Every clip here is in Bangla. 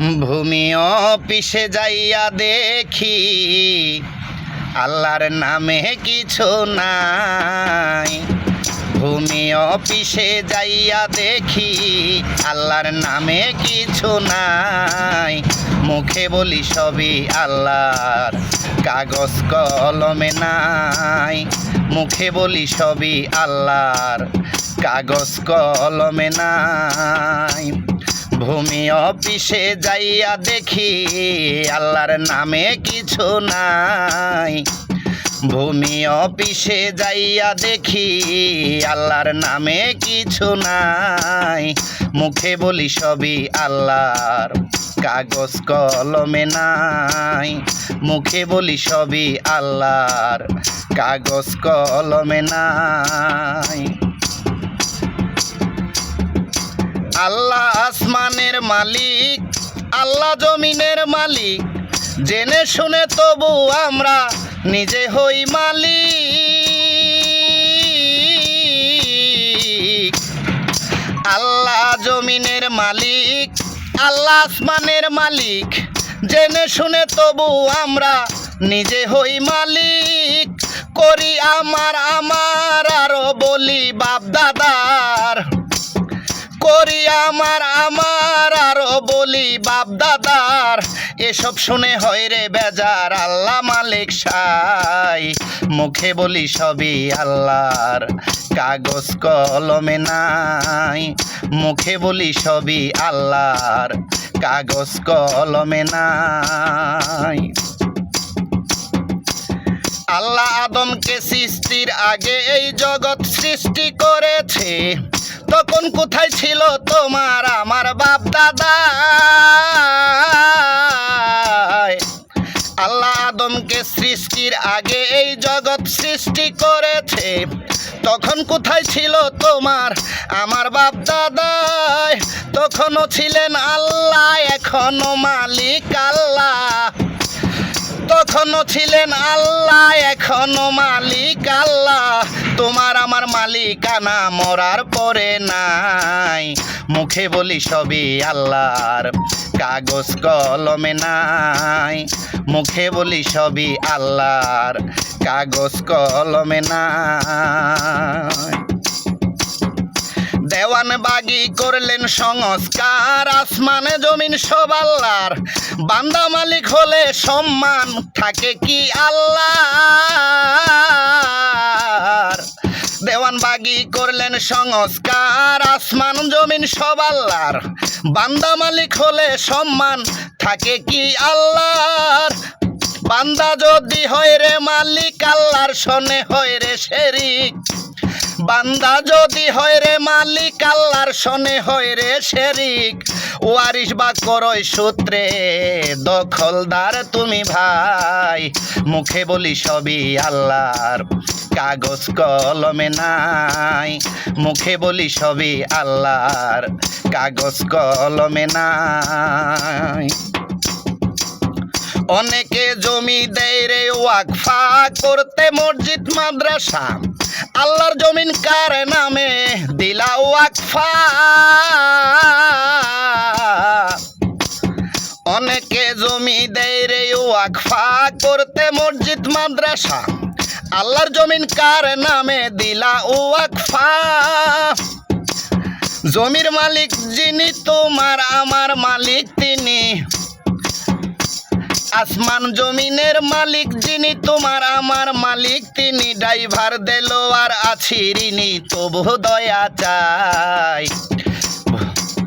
ভূমি অফিসে যাইয়া দেখি, আল্লাহর নামে কিছু নাই। ভূমি অফিসে যাইয়া দেখি, আল্লাহর নামে কিছু নাই। মুখে বলি সবই আল্লাহর, কাগজ কলমে নাই। মুখে বলি সবই আল্লাহর, কাগজ কলমে নাই। অফিসে যাইয়া দেখি আল্লাহর নামে কিছু নাই। ভূমি অফিসে যাইয়া দেখি আল্লাহর নামে কিছু নাই। মুখে বলি সবই আল্লাহর, কাগজ কলমে নাই। মুখে বলি সবই আল্লাহর, কাগজ কলমে নাই। আল্লাহ আসমানের মালিক, আল্লাহ জমিনের মালিক। জেনে শুনে তবু আমরা নিজে হই মালিক। আল্লাহ জমিনের মালিক, আল্লাহ আসমানের মালিক। জেনে শুনে তবু আমরা নিজে হই মালিক। করি আমার আমার, আরও বলি বাপ দাদার করি আমার এসব শুনে হয় রে বেজার, আল্লাহ মালিক সাই। মুখে বলি সবই আল্লাহর, কাগজ কলমে নাই। মুখে বলি সবই আল্লাহর, কাগজ কলমে নাই। আল্লাহ আদমকে সৃষ্টির আগে এই জগৎ সৃষ্টি করেছে। তখন কোথায় ছিল তোমার, আমার বাপ দাদা? সৃষ্টি করেছে। তখন কোথায় ছিল তোমার? আমার বাপ দাদায় তখনও ছিলেন আল্লাহ, এখনও মালিক আল্লাহ। তখনও ছিলেন আল্লাহ, এখনও মালিক আল্লাহ। তোমার আমার মালিকানা মরার পরে নাই। মুখে বলি সবই আল্লাহর, কাগজ কলমে নাই। মুখে বলি সবই আল্লাহর, কাগজ কলমে নাই। দেওয়ান বাগি করলেন সংস্কার, আসমানে জমিন সব আল্লাহর। বান্দা মালিক হলে সম্মান থাকে কি আল্লাহ দেওয়ান বাগি করলেন সংস্কার, আসমান, জমিন সব আল্লাহর। বান্দা মালিক হলে সম্মান থাকে কি আল্লাহর? বান্দা যদি হয় রে মালিক, আল্লাহর শোনে হয় রে শেরিক বান্দা যদি হয় রে মালিক, আল্লাহর সনে হয় রে শেরিক। ওয়ারিস বা করয় সূত্রে, দখলদার তুমি ভাই। মুখে বলি সবই আল্লাহর, কাগজ কলমে নাই। মুখে বলি সবই আল্লাহর, কাগজ কলমে নাই। অনেকে জমি দেয় রে ওয়াকফা করতে মসজিদ, মাদ্রাসা। আল্লাহর জমিন কার নামে? দিলা ওয়াকফা অনেকে জমি দেয় রে ওয়াকফা করতে মসজিদ, মাদ্রাসা। আল্লাহর জমিন কার নামে? দিলা ওয়াকফা জমির মালিক যিনি, তোমার আমার মালিক তিনি। আসমান জমিনের মালিক যিনি, তোমার আমার মালিক, তিনি ড্রাইভার দিল আর আছি ঋণী, তবু দয়া চাই।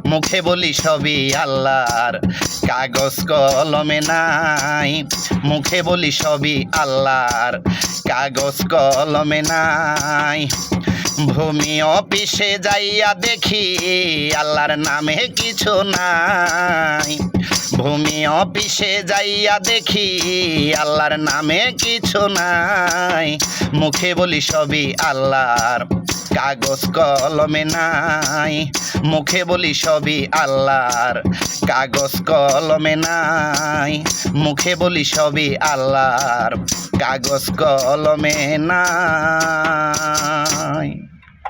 মুখে বলি সবই আল্লাহর, কাগজ কলমে নাই। মুখে বলি সবই আল্লাহর, কাগজ কলমে নাই। ভূমি অফিসে যাইয়া দেখি, আল্লাহর নামে কিছু নাই। ভূমি অফিসে যাইয়া দেখি আল্লাহর নামে কিছু নাই। মুখে বলি সবই আল্লাহর, কাগজ কলমে নাই। মুখে বলি সবই আল্লাহর, কাগজ কলমে নাই। মুখে বলি সবই আল্লাহর, কাগজ কলমে নাই।